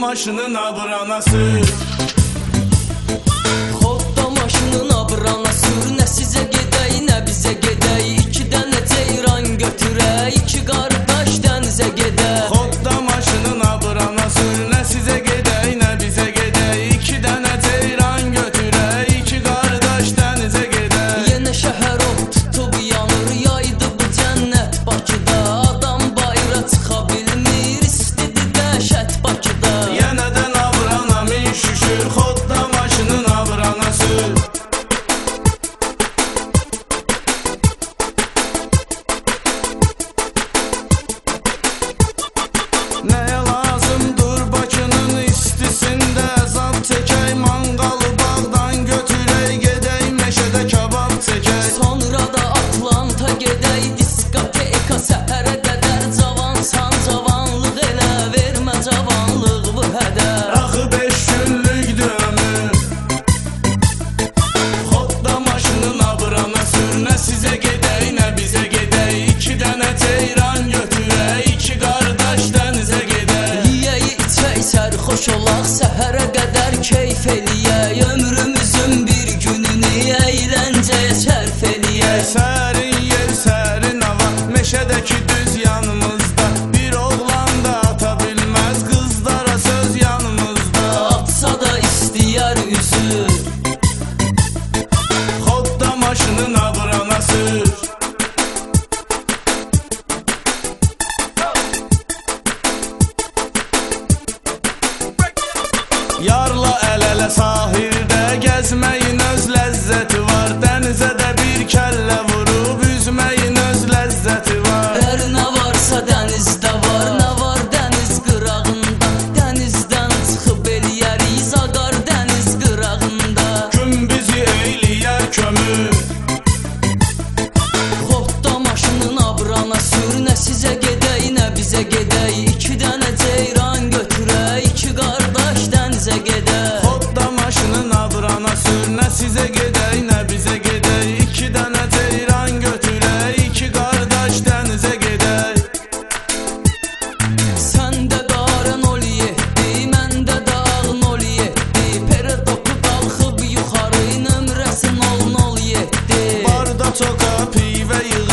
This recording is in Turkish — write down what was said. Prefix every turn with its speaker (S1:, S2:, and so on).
S1: maşının abranası
S2: diye Ömrümüzün bir gününü eğlence çerfeliye
S1: Serin yer serin hava meşedeki düz yanımızda. Bir oğlan da atabilmez kızlara söz yanımızda.
S2: Atsa da
S1: istiyar üzül Hop
S2: da maşının sür. Yarla sahip wherever you.